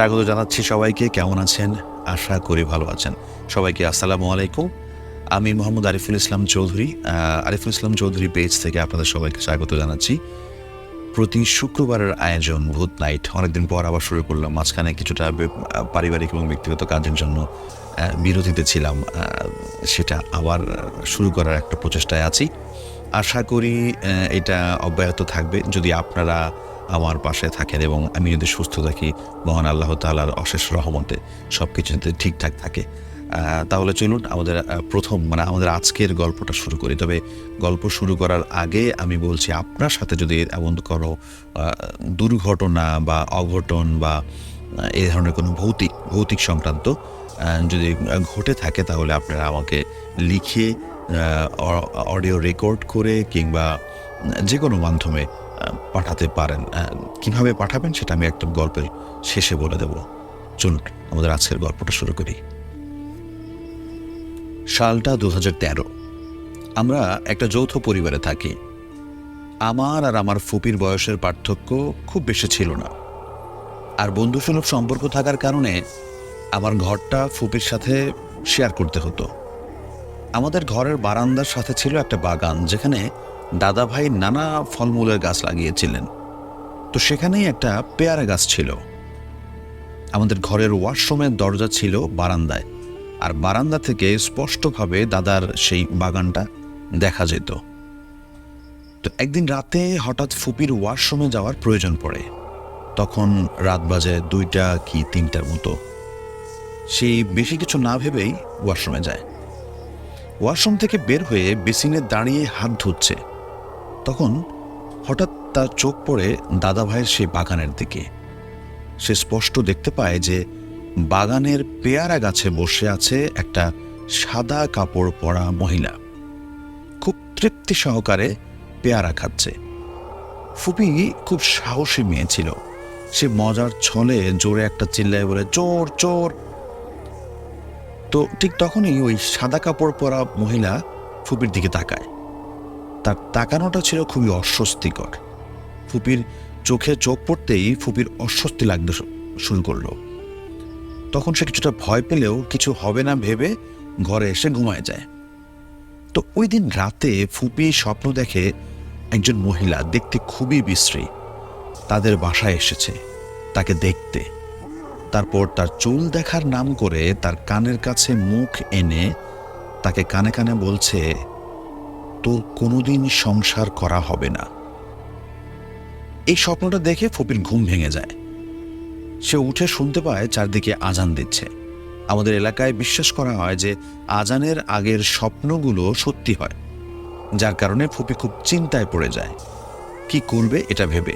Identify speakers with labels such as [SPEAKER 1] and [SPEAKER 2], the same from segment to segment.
[SPEAKER 1] স্বাগত জানাচ্ছি সবাইকে। কেমন আছেন? আশা করি ভালো আছেন। সবাইকে আসসালামু আলাইকুম। আমি মোহাম্মদ আরিফুল ইসলাম চৌধুরী। আরিফুল ইসলাম চৌধুরী পেজ থেকে আপনাদের সবাইকে স্বাগত জানাচ্ছি। প্রতি শুক্রবারের আয়োজন ভূত নাইট। অনেকদিন পর আবার শুরু করলাম। মাঝখানে কিছুটা পারিবারিক এবং ব্যক্তিগত কাজের জন্য বিরতিতে ছিলাম। সেটা আবার শুরু করার একটা প্রচেষ্টায় আছি। আশা করি এটা অব্যাহত থাকবে। যদি আপনারা আমার পাশে থাকেন এবং আমি যদি সুস্থ থাকি, মহান আল্লাহ তাআলার অশেষ রহমতে সব কিছু যাতে ঠিকঠাক থাকে। তাহলে চলুন আমাদের প্রথম মানে আমাদের আজকের গল্পটা শুরু করি। তবে গল্প শুরু করার আগে আমি বলছি, আপনার সাথে যদি এমন কোনো দুর্ঘটনা বা অঘটন বা এই ধরনের কোনো ভৌতিক ভৌতিক সংক্রান্ত যদি ঘটে থাকে, তাহলে আপনারা আমাকে লিখে অডিও রেকর্ড করে কিংবা যে কোনো মাধ্যমে পাঠাতে পারেন। কীভাবে পাঠাবেন সেটা আমি একদম গল্পের শেষে বলে দেব। চলুন, আমাদের আজকের গল্পটা শুরু করি। সালটা দু আমরা একটা যৌথ পরিবারে থাকি। আমার আর আমার ফুপির বয়সের পার্থক্য খুব বেশি ছিল না। আর বন্ধুসুলভ সম্পর্ক থাকার কারণে আমার ঘরটা ফুপির সাথে শেয়ার করতে হতো। আমাদের ঘরের বারান্দার সাথে ছিল একটা বাগান, যেখানে দাদাভাই নানা ফলমূলের গাছ লাগিয়েছিলেন। তো সেখানেই একটা পেয়ারা গাছ ছিল। আমাদের ঘরের ওয়াশরুমের দরজা ছিল বারান্দায়। আর বারান্দা থেকে স্পষ্টভাবে দাদার সেই বাগানটা দেখা যেত। তো একদিন রাতে হঠাৎ ফুপির ওয়াশরুমে যাওয়ার প্রয়োজন পড়ে। তখন রাত বাজে দুইটা কি তিনটার মতো। সেই বেশি কিছু না ভেবেই ওয়াশরুমে যায়। ওয়াশরুম থেকে বের হয়ে বেসিনে দাঁড়িয়ে হাত ধুচ্ছে। তখন হঠাৎ তার চোখ পড়ে দাদা ভাইয়ের সেই বাগানের দিকে। সে স্পষ্ট দেখতে পায় যে বাগানের পেয়ারা গাছে বসে আছে একটা সাদা কাপড় পরা মহিলা। খুব তৃপ্তি সহকারে পেয়ারা খাচ্ছে। ফুপি খুব সাহসী মেয়ে ছিল। সে মজার ছলে জোরে একটা চিল্লায় বলে, চোর চোর! তো ঠিক তখনই ওই সাদা কাপড় পরা মহিলা ফুপির দিকে তাকায়। তার তাকানোটা ছিল খুবই অস্বস্তিকর। ফুপির চোখে চোখ পড়তেই ফুপির অস্বস্তি লাগতে শুরু করল। তখন সে কিছুটা ভয় পেলেও কিছু হবে না ভেবে ঘরে এসে ঘুমায় যায়। তো ওই দিন রাতে ফুপি স্বপ্ন দেখে একজন মহিলা দেখতে খুবই বিশ্রী। তাদের বাসায় এসেছে, তাকে দেখতে। তারপর তার চুল দেখার নাম করে তার কানের কাছে মুখ এনে তাকে কানে কানে বলছে তোর কোনোদিন সংসার করা হবে না। এই স্বপ্নটা দেখে ফপির ঘুম ভেঙে যায়। সে উঠে শুনতে পায় চারদিকে আজান দিচ্ছে। আমাদের এলাকায় বিশ্বাস করা হয় যে আজানের আগের স্বপ্নগুলো সত্যি হয়। যার কারণে ফুপি খুব চিন্তায় পড়ে যায়। কি করবে এটা ভেবে?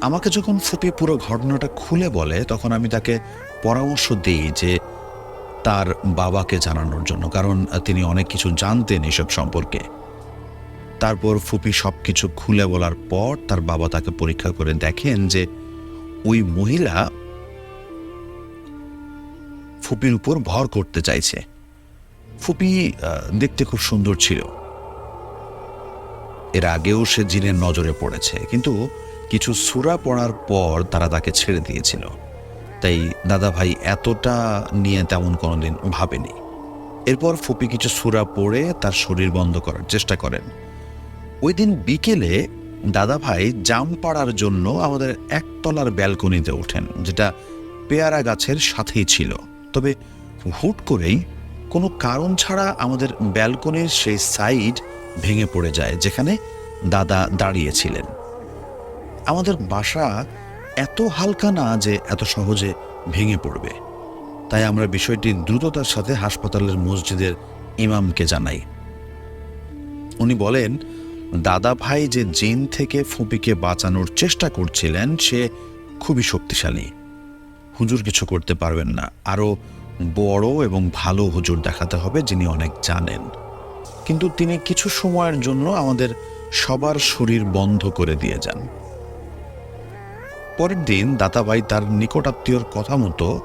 [SPEAKER 1] আমাকে যখন ফুপি পুরো ঘটনাটা খুলে বলে, তখন আমি তাকে পরামর্শ দিই যে তার বাবাকে জানানোর জন্য, কারণ তিনি অনেক কিছু জানতেন এসব সম্পর্কে। তারপর ফুপি সব কিছু খুলে বলার পর তার বাবা তাকে পরীক্ষা করে দেখেন যে ওই মহিলা ফুপির উপর ভর করতে চাইছে। ফুপি দেখতে খুব সুন্দর ছিল। এর আগেও সে জিনের নজরে পড়েছে, কিন্তু কিছু সুরা পড়ার পর তারা তাকে ছেড়ে দিয়েছিল। তাই দাদা ভাই এতটা নিয়ে তেমন কোনোদিন ভাবেনি। এরপর ফুপি কিছু সুরা পড়ে তার শরীর বন্ধ করার চেষ্টা করেন। ওই দিন বিকেলে দাদা ভাই জাম পাড়ার জন্য আমাদের একতলার ব্যালকনিতে ওঠেন, যেটা পেয়ারা গাছের সাথেই ছিল। তবে হুট করেই কোনো কারণ ছাড়া আমাদের ব্যালকনির সেই সাইড ভেঙে পড়ে যায়, যেখানে দাদা দাঁড়িয়েছিলেন। আমাদের বাসা এত হালকা না যে এত সহজে ভেঙে পড়বে। তাই আমরা বিষয়টি দ্রুততার সাথে হাসপাতালের মসজিদের ইমামকে জানাই। উনি বলেন, দাদা ভাই যে জিন থেকে ফুপিকে বাঁচানোর চেষ্টা করছিলেন, সে খুবই শক্তিশালী। হুজুর কিছু করতে পারবেন না। আরও বড় এবং ভালো হুজুর দেখাতে হবে যিনি অনেক জানেন। কিন্তু তিনি কিছু সময়ের জন্য আমাদের সবার শরীর বন্ধ করে দিয়ে যান। পরের দিন দাতাবাই তার নিকটাত্মীয়র কথা মতো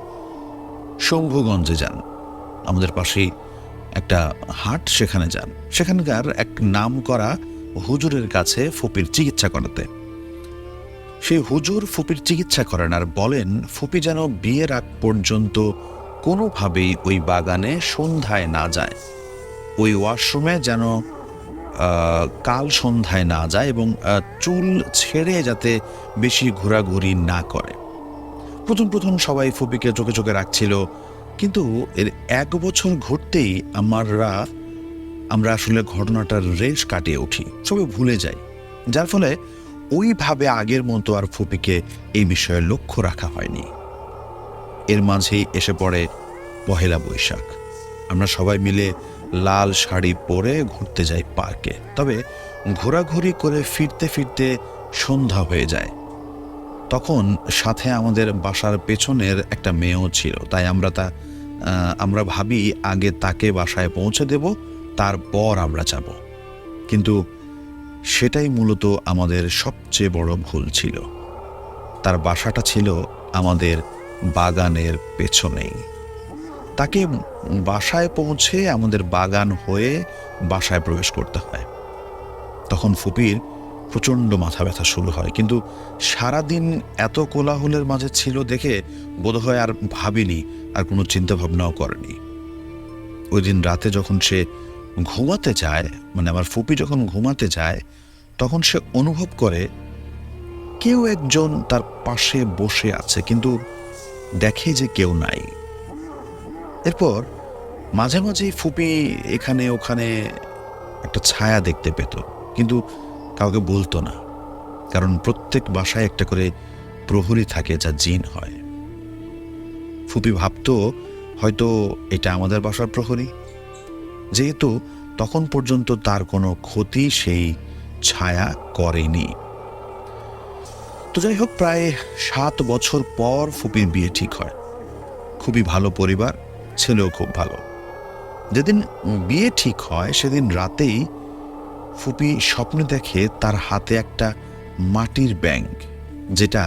[SPEAKER 1] শম্ভুগঞ্জে যান। আমাদের পাশেই একটা হাট সেখানে যান। সেখানকার এক নাম করা হুজুরের কাছে ফুপির চিকিৎসা করাতে। সেই হুজুর ফুপির চিকিৎসা করেন আর বলেন, ফুপি যেন বিয়ের আগ পর্যন্ত কোনোভাবেই ওই বাগানে সন্ধ্যায় না যায়। ওই ওয়াশরুমে যেন কাল সন্ধ্যায় না যায় এবং চুল ছেড়ে যাতে বেশি ঘোরাঘুরি না করে। প্রথম প্রথম সবাই ফুপিকে চোখে চোখে রাখছিল, কিন্তু এর এক বছর ঘুরতেই আমাররা আমরা আসলে ঘটনাটার রেশ কাটিয়ে উঠি সবাই ভুলে যাই। যার ফলে ওইভাবে আগের মতো আর ফুপিকে এই বিষয়ে লক্ষ্য রাখা হয়নি। এর মাঝেই এসে পড়ে পহেলা বৈশাখ। আমরা সবাই মিলে লাল শাড়ি পরে ঘুরতে যাই পার্কে। তবে ঘোরাঘুরি করে ফিরতে ফিরতে সন্ধ্যা হয়ে যায়। তখন সাথে আমাদের বাসার পেছনের একটা মেয়েও ছিল। তাই আমরা তা আমরা ভাবি আগে তাকে বাসায় পৌঁছে দেব, তারপর আমরা যাব। কিন্তু সেটাই মূলত আমাদের সবচেয়ে বড় ভুল ছিল। তার বাসাটা ছিল আমাদের বাগানের পেছনেই। তাকে বাসায় পৌঁছে আমাদের বাগান হয়ে বাসায় প্রবেশ করতে হয়। তখন ফুপির প্রচণ্ড মাথা ব্যথা শুরু হয়, কিন্তু সারাদিন এত কোলাহলের মাঝে ছিল দেখে বোধহয় আর ভাবিনি, আর কোনো চিন্তা ভাবনাও করেনি। ওই দিন রাতে যখন সে ঘুমাতে যায় মানে আমার ফুপি যখন ঘুমাতে যায়, তখন সে অনুভব করে কেউ একজন তার পাশে বসে আছে, কিন্তু দেখে যে কেউ নাই। এরপর মাঝে মাঝেই ফুপি এখানে ওখানে একটা ছায়া দেখতে পেত, কিন্তু কাউকে বলতো না, কারণ প্রত্যেক বাসায় একটা করে প্রহরী থাকে যা জিন হয়। ফুপি ভাবতো হয়তো এটা আমাদের বাসার প্রহরী, যেহেতু তখন পর্যন্ত তার কোনো ক্ষতি সেই ছায়া করেনি। তো যাই হোক, প্রায় সাত বছর পর ফুপির বিয়ে ঠিক হয়। খুবই ভালো পরিবার ছেলেও খুব ভালো। যেদিন বিয়ে ঠিক হয়, সেদিন রাতেই ফুপি স্বপ্নে দেখে তার হাতে একটা মাটির ব্যাংক যেটা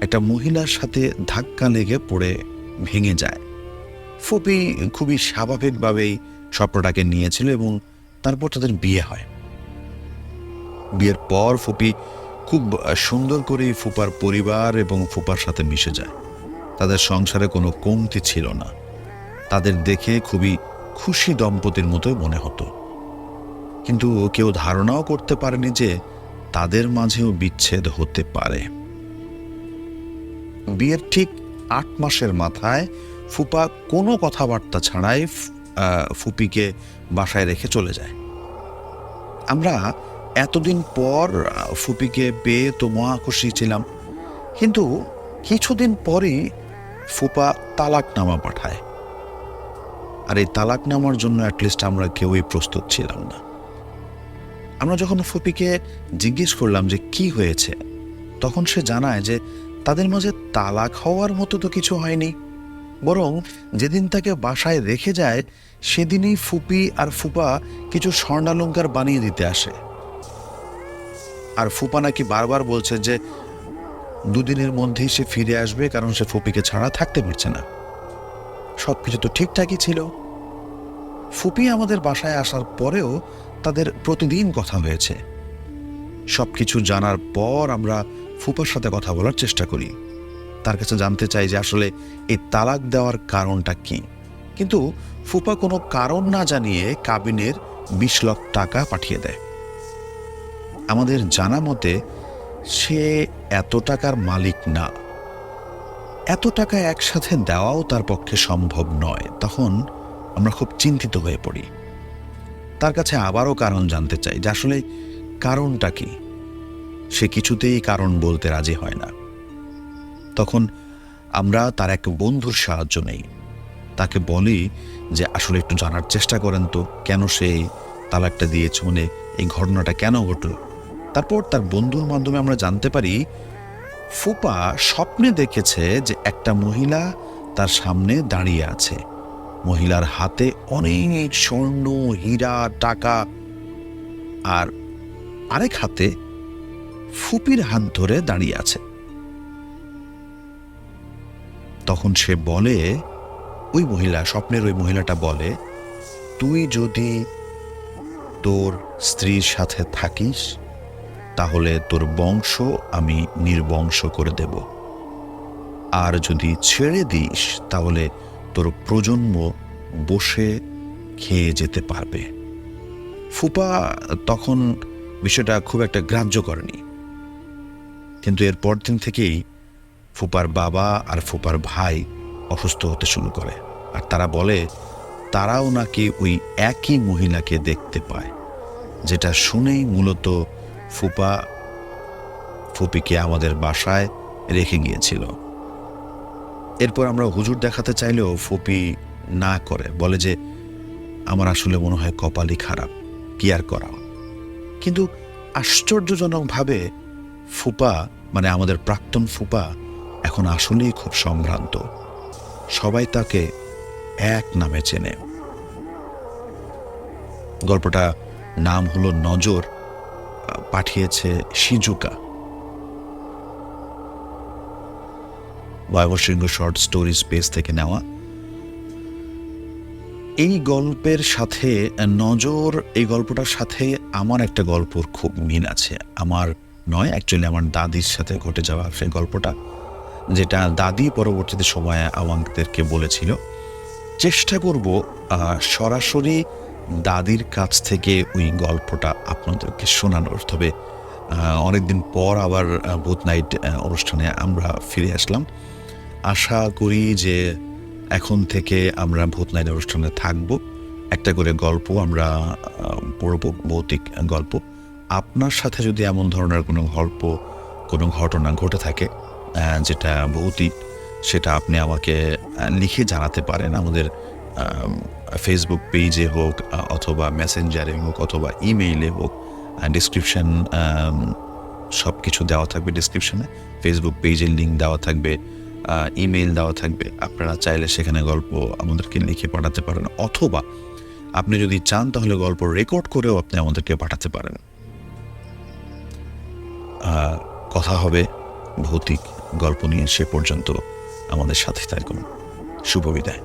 [SPEAKER 1] একটা মহিলার সাথে ধাক্কা লেগে পড়ে ভেঙে যায়। ফুপি খুবই স্বাভাবিকভাবেই স্বপ্নটাকে নিয়েছিল এবং তারপর তাদের বিয়ে হয়। বিয়ের পর ফুপি খুব সুন্দর করে ফুপার পরিবার এবং ফুপার সাথে মিশে যায়। তাদের সংসারে কোনো কমতি ছিল না। তাদের দেখে খুবই খুশি দম্পতির মতোই মনে হতো। কিন্তু কেউ ধারণাও করতে পারেনি যে তাদের মাঝেও বিচ্ছেদ হতে পারে। বিয়ের ঠিক আট মাসের মাথায় ফুপা কোনো কথাবার্তা ছাড়াই ফুপিকে বাসায় রেখে চলে যায়। আমরা এতদিন পর ফুপিকে পেয়ে তো মহা খুশি ছিলাম। কিন্তু কিছুদিন পরই ফুপা তালাকনামা পাঠায়। আর এই তালাকনামার জন্য অ্যাটলিস্ট আমরা কেউই প্রস্তুত ছিলাম না। আমরা যখন ফুপিকে জিজ্ঞেস করলাম যে কি হয়েছে, তখন সে জানায় যে তাদের মাঝে তালাক হওয়ার মতো তো কিছু হয়নি। বরং যেদিন তাকে বাসায় রেখে যায়, সেদিনই ফুপি আর ফুপা কিছু স্বর্ণালঙ্কার বানিয়ে দিতে আসে। আর ফুপা নাকি বারবার বলছে যে দুদিনের মধ্যেই সে ফিরে আসবে, কারণ সে ফুপিকে ছাড়া থাকতে পারছে না। সব কিছু তো ঠিকঠাকই ছিল। ফুপি আমাদের বাসায় আসার পরেও তাদের প্রতিদিন কথা হয়েছে। সব কিছু জানার পর আমরা ফুপার সাথে কথা বলার চেষ্টা করি। তার কাছে জানতে চাই যে আসলে এই তালাক দেওয়ার কারণটা কি। কিন্তু ফুপা কোনো কারণ না জানিয়ে কাবিনের বিশ লক্ষ টাকা পাঠিয়ে দেয়। আমাদের জানা মতে সে এত টাকার মালিক না। এত টাকা একসাথে দেওয়াও তার পক্ষে সম্ভব নয়, তখন আমরা খুব চিন্তিত হয়ে পড়ি। তার কাছে আবারও কারণ জানতে চাই যে আসলে কারণটা কি? সে কিছুতেই কারণ বলতে রাজি হয় না। তখন আমরা তার এক বন্ধুর সাহায্য নেই। তাকে বলি যে, আসলে একটু জানার চেষ্টা করেন তো, কেন সে তালাকটা দিয়েছে? মানে এই ঘটনাটা কেন ঘটল? তারপর তার বন্ধুর মাধ্যমে আমরা জানতে পারি ফুপা স্বপ্নে দেখেছে যে একটা মহিলা তার সামনে দাঁড়িয়ে আছে। মহিলার হাতে অনেক স্বর্ণ, হীরা, টাকা আর আরেক হাতে ফুপির হাত ধরে দাঁড়িয়ে আছে। তখন সে বলে, ওই মহিলা, স্বপ্নের ওই মহিলাটা বলে, তুই যদি তোর স্ত্রীর সাথে থাকিস তাহলে তোর বংশ আমি নির্বংশ করে দেব। আর যদি ছেড়ে দিস, তাহলে তোর প্রজন্ম বসে খেয়ে যেতে পারবে। ফুপা তখন বিষয়টা খুব একটা গ্রাহ্য করেনি। কিন্তু এর পরদিন থেকেই ফুপার বাবা আর ফুপার ভাই অসুস্থ হতে শুরু করে। আর তারা বলে, তারাও নাকি ওই একই মহিলাকে দেখতে পায়, যেটা শুনেই মূলত ফুপা, ফুপিকে আমাদের বাসায় রেখে গিয়েছিল। এরপর আমরা হুজুর দেখাতে চাইলেও ফুপি না করে, বলে যে, আমার আসলে মনে হয় কপালই খারাপ, কি আর করা কিন্তু আশ্চর্যজনকভাবে ফুপা মানে আমাদের প্রাক্তন ফুপা, এখন আসলেই খুব সম্ভ্রান্ত। সবাই তাকে এক নামে চেনে। গল্পটা নাম হলো নজর। পাঠিয়েছে সিজুকা বয়বসিংহ শর্ট স্টোরি স্পেস থেকে নেওয়া। এই গল্পের সাথে, নজর, এই গল্পটার সাথে আমার একটা গল্পর খুব মিল আছে। আমার নয় অ্যাকচুয়ালি আমার দাদির সাথে ঘটে যাওয়া সেই গল্পটা, যেটা দাদি পরবর্তীতে সময়ে আমাদেরকে বলেছিল, চেষ্টা করব সরাসরি দাদির কাছ থেকে ওই গল্পটা আপনাদেরকে শোনানোর তবে অনেকদিন পর আবার বুথ নাইট অনুষ্ঠানে আমরা ফিরে আসলাম। আশা করি যে এখন থেকে আমরা ভূত নাইট অনুষ্ঠানে থাকব। একটা করে গল্প আমরা পড়ব ভৌতিক গল্প। আপনার সাথে যদি এমন ধরনের কোনো গল্প, কোনো ঘটনা ঘটে থাকে যেটা ভৌতিক, সেটা আপনি আমাকে লিখে জানাতে পারেন আমাদের ফেসবুক পেজে হোক অথবা মেসেঞ্জারে হোক, অথবা ইমেইলে হোক ডিসক্রিপশন সব কিছু দেওয়া থাকবে ডিসক্রিপশনে ফেসবুক পেজের লিঙ্ক দেওয়া থাকবে ইমেইল দেওয়া থাকবে। আপনারা চাইলে সেখানে গল্প আমাদেরকে লিখে পাঠাতে পারেন, অথবা আপনি যদি চান তাহলে গল্প রেকর্ড করেও আপনি আমাদেরকে পাঠাতে পারেন। কথা হবে, ভৌতিক গল্প নিয়ে সে পর্যন্ত আমাদের সাথে থাকুন। শুভ বিদায়।